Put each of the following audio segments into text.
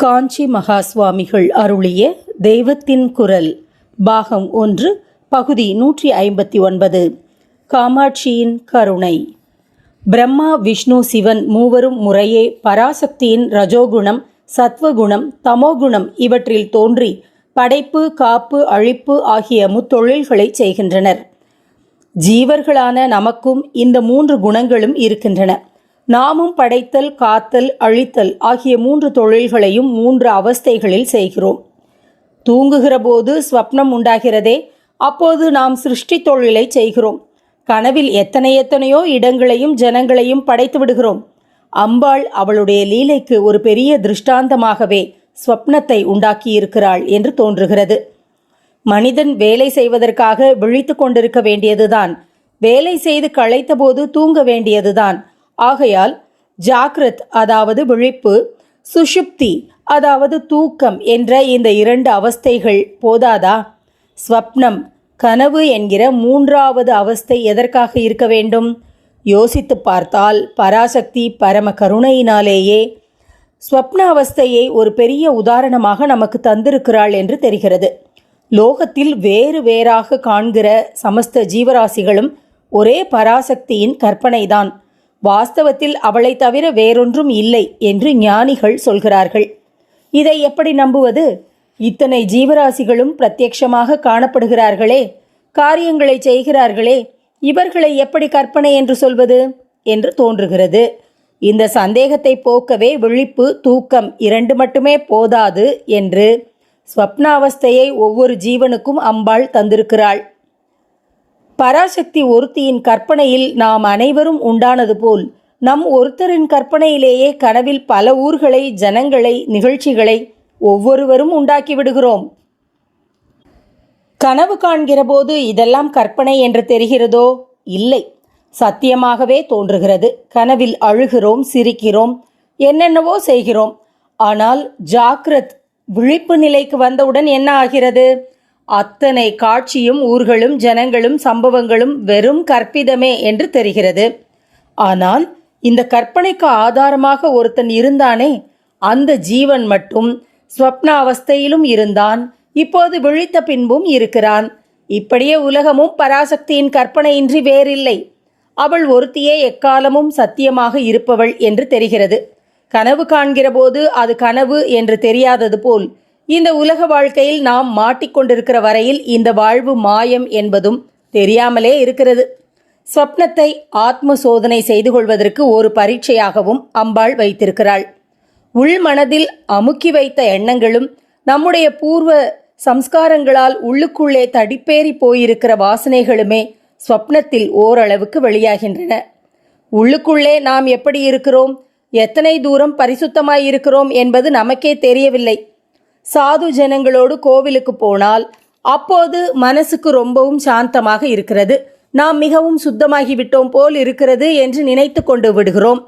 காஞ்சி மகா சுவாமிகள் அருளிய தெய்வத்தின் குரல் பாகம் ஒன்று பகுதி நூற்றி ஐம்பத்தி ஒன்பது. காமாட்சியின் கருணை. பிரம்மா விஷ்ணு சிவன் மூவரும் முறையே பராசக்தியின் ரஜோகுணம் சத்வகுணம் தமோகுணம் இவற்றில் தோன்றி படைப்பு காப்பு அழிப்பு ஆகிய முத்தொழில்களை செய்கின்றனர். ஜீவர்களான நமக்கும் இந்த மூன்று குணங்களும் இருக்கின்றன. நாமும் படைத்தல் காத்தல் அழித்தல் ஆகிய மூன்று தொழில்களையும் மூன்று அவஸ்தைகளில் செய்கிறோம். தூங்குகிற போது ஸ்வப்னம் உண்டாகிறதே அப்போது நாம் சிருஷ்டி தொழிலை செய்கிறோம். கனவில் எத்தனை எத்தனையோ இடங்களையும் ஜனங்களையும் படைத்து விடுகிறோம். அம்பாள் அவளுடைய லீலைக்கு ஒரு பெரிய திருஷ்டாந்தமாகவே ஸ்வப்னத்தை உண்டாக்கியிருக்கிறாள் என்று தோன்றுகிறது. மனிதன் வேலை செய்வதற்காக விழித்து கொண்டிருக்க வேண்டியதுதான். வேலை செய்து களைத்தபோது தூங்க வேண்டியதுதான். ஆகையால் ஜாக்ரத் அதாவது விழிப்பு சுஷுப்தி அதாவது தூக்கம் என்ற இந்த இரண்டு அவஸ்தைகள் போதாதா? ஸ்வப்னம் கனவு என்கிற மூன்றாவது அவஸ்தை எதற்காக இருக்க வேண்டும்? யோசித்து பார்த்தால் பராசக்தி பரம கருணையினாலேயே. ஸ்வப்ன அவஸ்தையை ஒரு பெரிய உதாரணமாக நமக்கு தந்திருக்கிறாள் என்று தெரிகிறது. லோகத்தில் வேறு வேறாக காண்கிற சமஸ்த ஜீவராசிகளும் ஒரே பராசக்தியின் கற்பனைதான். வாஸ்தவத்தில் அவளை தவிர வேறொன்றும் இல்லை என்று ஞானிகள் சொல்கிறார்கள். இதை எப்படி நம்புவது? இத்தனை ஜீவராசிகளும் பிரத்யக்ஷமாக காணப்படுகிறார்களே காரியங்களை செய்கிறார்களே இவர்களை எப்படி கற்பனை என்று சொல்வது? என்று தோன்றுகிறது. இந்த சந்தேகத்தை போக்கவே விழிப்பு தூக்கம் இரண்டு மட்டுமே போதாது என்று ஸ்வப்னாவஸ்தையை ஒவ்வொரு ஜீவனுக்கும் அம்பாள் தந்திருக்கிறாள். பராசக்தி ஒருத்தியின் கற்பனையில் நாம் அனைவரும் உண்டானது போல் நம் ஒருத்தரின் கற்பனையிலேயே கனவில் பல ஊர்களை ஜனங்களை நிகழ்ச்சிகளை ஒவ்வொருவரும் உண்டாக்கி விடுகிறோம். கனவு காண்கிறபோது இதெல்லாம் கற்பனை என்று தெரிகிறதோ? இல்லை. சத்தியமாகவே தோன்றுகிறது. கனவில் அழுகிறோம் சிரிக்கிறோம் என்னென்னவோ செய்கிறோம். ஆனால் ஜாக்ரத் விழிப்பு நிலைக்கு வந்தவுடன் என்ன ஆகிறது? அத்தனை காட்சியும் ஊர்களும் ஜனங்களும் சம்பவங்களும் வெறும் கற்பிதமே என்று தெரிகிறது. ஆனால் இந்த கற்பனைக்கு ஆதாரமாக ஒருத்தன் இருந்தானே அந்த ஜீவன் மட்டும் ஸ்வப்ன அவஸ்தையிலும் இருந்தான் இப்போது விழித்த பின்பும் இருக்கிறான். இப்படியே உலகமும் பராசக்தியின் கற்பனையின்றி வேறில்லை. அவள் ஒருத்தியே எக்காலமும் சத்தியமாக இருப்பவள் என்று தெரிகிறது. கனவு காண்கிறபோது அது கனவு என்று தெரியாதது போல் இந்த உலக வாழ்க்கையில் நாம் மாட்டிக்கொண்டிருக்கிற வரையில் இந்த வாழ்வு மாயம் என்பதும் தெரியாமலே இருக்கிறது. ஸ்வப்னத்தை ஆத்ம சோதனை செய்து கொள்வதற்கு ஒரு பரீட்சையாகவும் அம்பாள் வைத்திருக்கிறாள். உள்மனதில் அமுக்கி வைத்த எண்ணங்களும் நம்முடைய பூர்வ சம்ஸ்காரங்களால் உள்ளுக்குள்ளே தடிப்பேறி போயிருக்கிற வாசனைகளுமே ஸ்வப்னத்தில் ஓரளவுக்கு வெளியாகின்றன. உள்ளுக்குள்ளே நாம் எப்படி இருக்கிறோம்? எத்தனை தூரம் பரிசுத்தமாயிருக்கிறோம் என்பது நமக்கே தெரியவில்லை. சாது ஜனங்களோடு கோவிலுக்கு போனால் அப்போது மனசுக்கு ரொம்பவும் சாந்தமாக இருக்கிறது. நாம் மிகவும் சுத்தமாகிவிட்டோம் போல் இருக்கிறது என்று நினைத்து கொண்டு விடுகிறோம்.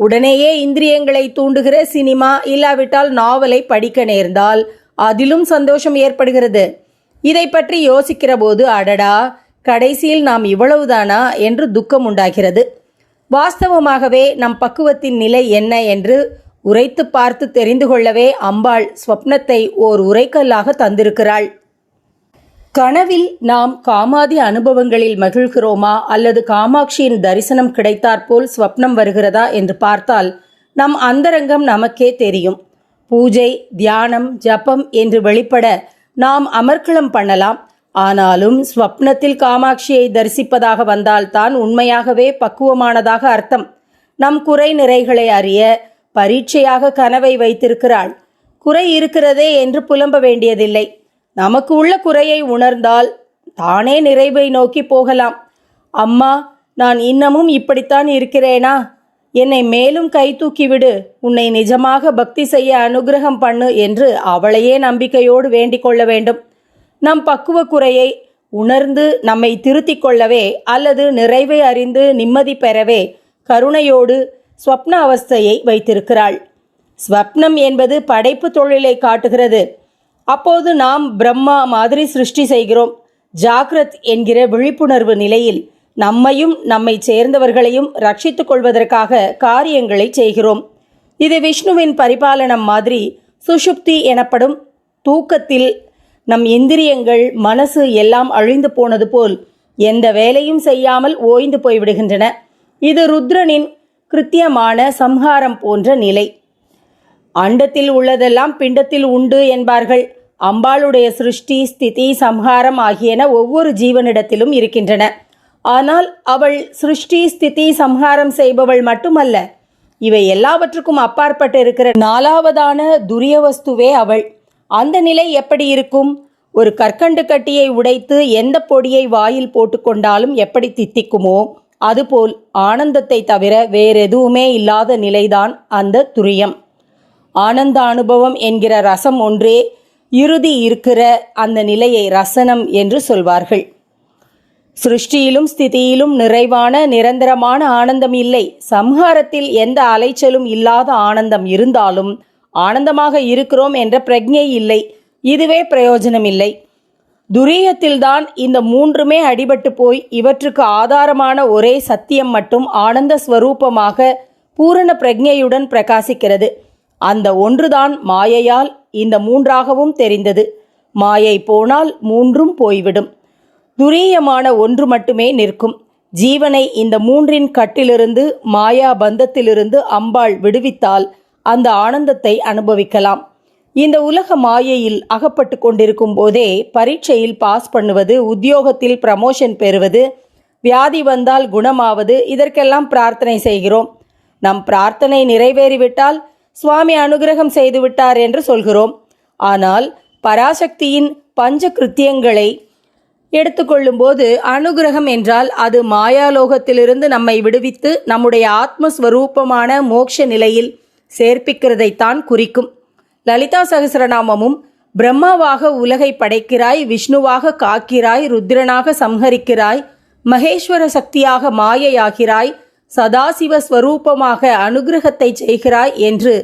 உடனேயே இந்திரியங்களை தூண்டுகிற சினிமா இல்லாவிட்டால் நாவலை படிக்க நேர்ந்தால் அதிலும் சந்தோஷம் ஏற்படுகிறது. இதை பற்றி யோசிக்கிற போது அடடா கடைசியில் நாம் இவ்வளவுதானா என்று துக்கம் உண்டாகிறது. வாஸ்தவமாகவே நம் பக்குவத்தின் நிலை என்ன என்று உரைத்து பார்த்து தெரிந்து கொள்ளவே அம்பாள் ஸ்வப்னத்தை ஓர் உரைக்கல்லாக தந்திருக்கிறாள். கனவில் நாம் காமாதி அனுபவங்களில் மகிழ்கிறோமா? அல்லது காமாட்சியின் தரிசனம் கிடைத்தாற்போல் ஸ்வப்னம் வருகிறதா? என்று பார்த்தால் நம் அந்தரங்கம் நமக்கே தெரியும். பூஜை தியானம் ஜபம் என்று வெளிப்பட நாம் அமர்க்களம் பண்ணலாம். ஆனாலும் ஸ்வப்னத்தில் காமாட்சியை தரிசிப்பதாக வந்தால்தான் உண்மையாகவே பக்குவமானதாக அர்த்தம். நம் குறை நிறைகளை அறிய பரீட்சையாக கனவை வைத்திருக்கிறாள். குறை இருக்கிறதே என்று புலம்ப வேண்டியதில்லை. நமக்கு உள்ள குறையை உணர்ந்தால் தானே நிறைவை நோக்கி போகலாம். அம்மா நான் இன்னமும் இப்படித்தான் இருக்கிறேனா? என்னை மேலும் கை தூக்கிவிடு. உன்னை நிஜமாக பக்தி செய்ய அனுகிரகம் பண்ணு என்று அவளையே நம்பிக்கையோடு வேண்டிக் கொள்ள வேண்டும். நம் பக்குவ குறையை உணர்ந்து நம்மை திருத்திக் கொள்ளவே அல்லது நிறைவை அறிந்து நிம்மதி பெறவே கருணையோடு ஸ்வப்ன அவஸ்தையை வைத்திருக்கிறாள். ஸ்வப்னம் என்பது படைப்பு தொழிலை காட்டுகிறது. அப்போது நாம் பிரம்மா மாதிரி சிருஷ்டி செய்கிறோம். ஜாக்ரத் என்கிற விழிப்புணர்வு நிலையில் நம்மையும் நம்மை சேர்ந்தவர்களையும் ரட்சித்துக் கொள்வதற்காக காரியங்களை செய்கிறோம். இது விஷ்ணுவின் பரிபாலனம் மாதிரி சுஷுப்தி எனப்படும் தூக்கத்தில் நம் இந்திரியங்கள் மனசு எல்லாம் அழிந்து போனது போல் எந்த வேலையும் செய்யாமல் ஓய்ந்து போய்விடுகின்றன. இது ருத்ரனின் கிருத்தியமான சம்ஹாரம் போன்ற நிலை. அண்டத்தில் உள்ளதெல்லாம் பிண்டத்தில் உண்டு என்பார்கள். அம்பாளுடைய சிருஷ்டி ஸ்திதி சம்ஹாரம் ஆகியன ஒவ்வொரு ஜீவனிடத்திலும் இருக்கின்றன. ஆனால் அவள் சிருஷ்டி ஸ்திதி சம்ஹாரம் செய்பவள் மட்டுமல்ல. இவை எல்லாவற்றுக்கும் அப்பாற்பட்டு இருக்கிற நாலாவதான துரிய வஸ்துவே அவள். அந்த நிலை எப்படி இருக்கும்? ஒரு கற்கண்டு கட்டியை உடைத்து எந்த பொடியை வாயில் போட்டுக்கொண்டாலும் எப்படி தித்திக்குமோ? அதுபோல் ஆனந்தத்தை தவிர வேறெதுவுமே இல்லாத நிலைதான் அந்த துரியம். ஆனந்த அனுபவம் என்கிற ரசம் ஒன்றே இறுதி இருக்கிற அந்த நிலையை ரசனம் என்று சொல்வார்கள். சிருஷ்டியிலும் ஸ்திதியிலும் நிறைவான நிரந்தரமான ஆனந்தம் இல்லை. சம்ஹாரத்தில் எந்த அலைச்சலும் இல்லாத ஆனந்தம் இருந்தாலும் ஆனந்தமாக இருக்கிறோம் என்ற பிரஜை இல்லை. இதுவே பிரயோஜனம் இல்லை துரியத்தில்தான் இந்த மூன்றுமே அடிபட்டு போய் இவற்றுக்கு ஆதாரமான ஒரே சத்தியம் மட்டும் ஆனந்த ஸ்வரூபமாக பூரண பிரஜையுடன் பிரகாசிக்கிறது. அந்த ஒன்றுதான் மாயையால் இந்த மூன்றாகவும் தெரிந்தது. மாயை போனால் மூன்றும் போய்விடும். துரியமான ஒன்று மட்டுமே நிற்கும். ஜீவனை இந்த மூன்றின் கட்டிலிருந்து மாயா பந்தத்திலிருந்து அம்பாள் விடுவித்தால் அந்த ஆனந்தத்தை அனுபவிக்கலாம். இந்த உலக மாயையில் அகப்பட்டு கொண்டிருக்கும் போதே பரீட்சையில் பாஸ் பண்ணுவது உத்தியோகத்தில் ப்ரமோஷன் பெறுவது வியாதி வந்தால் குணமாவது இதற்கெல்லாம் பிரார்த்தனை செய்கிறோம். நம் பிரார்த்தனை நிறைவேறிவிட்டால் சுவாமி அனுகிரகம் செய்துவிட்டார் என்று சொல்கிறோம். ஆனால் பராசக்தியின் பஞ்ச கிருத்தியங்களை எடுத்துக்கொள்ளும்போது அனுகிரகம் என்றால் அது மாயாலோகத்திலிருந்து நம்மை விடுவித்து நம்முடைய ஆத்மஸ்வரூபமான மோட்ச நிலையில் சேர்ப்பிக்கிறதைத்தான் குறிக்கும். லலிதா சகசரநாமமும் பிரம்மாவாக உலகை படைக்கிறாய் விஷ்ணுவாக காக்கிறாய் ருத்ரனாக சம்ஹரிக்கிறாய் மகேஸ்வர சக்தியாக மாயையாகிறாய் சதாசிவ ஸ்வரூபமாக அனுகிரகத்தை செய்கிறாய் என்று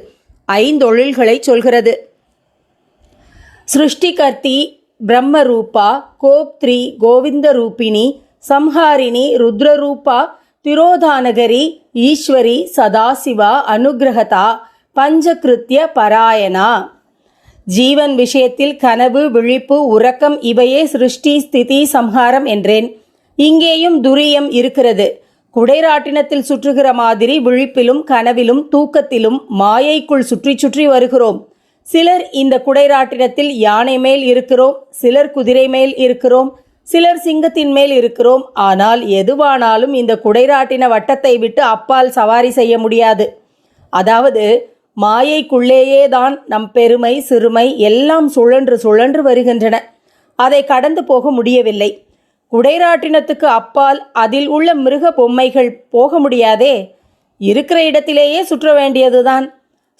ஐந்தொழில்களை சொல்கிறது. சிருஷ்டிகர்த்தி பிரம்மரூபா கோப்த்ரி கோவிந்த ரூபிணி சம்ஹாரிணி ருத்ரரூபா திரோதானகரி ஈஸ்வரி சதாசிவா அனுகிரகதா பஞ்சகிருத்திய பராயணா. ஜீவன் விஷயத்தில் கனவு விழிப்பு உறக்கம் இவையே சிருஷ்டி ஸ்திதி சம்ஹாரம் என்றேன். இங்கேயும் துரியம் இருக்கிறது. குடைராட்டினத்தில் சுற்றுகிற மாதிரி விழிப்பிலும் கனவிலும் தூக்கத்திலும் மாயைக்குள் சுற்றி சுற்றி வருகிறோம். சிலர் இந்த குடைராட்டினத்தில் யானை மேல் இருக்கிறோம் சிலர் குதிரை மேல் இருக்கிறோம் சிலர் சிங்கத்தின் மேல் இருக்கிறோம். ஆனால் எதுவானாலும் இந்த குடைராட்டின வட்டத்தை விட்டு அப்பால் சவாரி செய்ய முடியாது. அதாவது மாயைக்குள்ளேயே தான் நம் பெருமை சிறுமை எல்லாம் சுழன்று சுழன்று வருகின்றன. அதை கடந்து போக முடியவில்லை. குடைராட்டினத்துக்கு அப்பால் அதில் உள்ள மிருக பொம்மைகள் போக முடியாதே? இருக்கிற இடத்திலேயே சுற்ற வேண்டியதுதான்.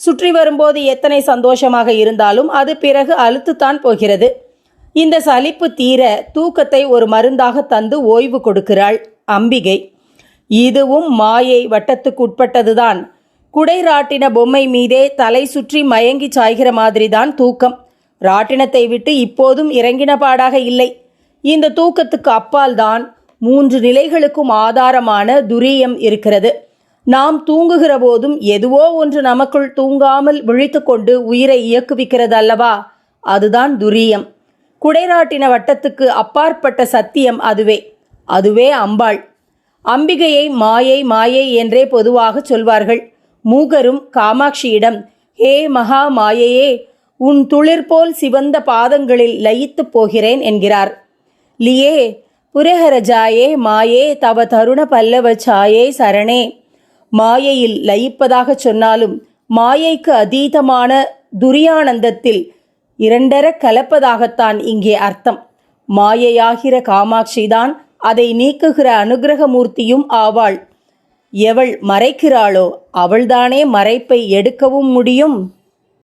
சுற்றி வரும்போது எத்தனை சந்தோஷமாக இருந்தாலும் அது பிறகு அழுத்துத்தான் போகிறது. இந்த சலிப்பு தீர தூக்கத்தை ஒரு மருந்தாக தந்து ஓய்வு கொடுக்கிறாள் அம்பிகை. இதுவும் மாயை வட்டத்துக்குட்பட்டதுதான் குடை ராட்டின பொம்மை மீதே தலை சுற்றி மயங்கி சாய்கிற மாதிரிதான் தூக்கம். ராட்டினத்தை விட்டு இப்போதும் இறங்கின பாடாக இல்லை. இந்த தூக்கத்துக்கு அப்பால்தான் மூன்று நிலைகளுக்கும் ஆதாரமான துரியம் இருக்கிறது. நாம் தூங்குகிற போதும் எதுவோ ஒன்று நமக்குள் தூங்காமல் விழித்துக்கொண்டு உயிரை இயக்குவிக்கிறது அல்லவா அதுதான் துரியம். குடைராட்டின வட்டத்துக்கு அப்பாற்பட்ட சத்தியம் அதுவே. அதுவே அம்பாள். அம்பிகையை மாயை மாயை என்றே பொதுவாக சொல்வார்கள். மூகரும் காமாட்சியிடம் ஹே மகா மாயையே உன் துளிர் போல் சிவந்த பாதங்களில் லயித்துப் போகிறேன் என்கிறார். லியே புரஹரஜாயே மாயே தவ தருண பல்லவ சாயே சரணே. மாயையில் லயிப்பதாக சொன்னாலும் மாயைக்கு அதீதமான துரியானந்தத்தில் இரண்டர கலப்பதாகத்தான் இங்கே அர்த்தம். மாயையாகிற காமாட்சிதான் அதை நீக்குகிற அனுகிரகமூர்த்தியும் ஆவாள். எவள் மறைக்கிறாளோ அவள்தானே மறைப்பை எடுக்கவும் முடியும்.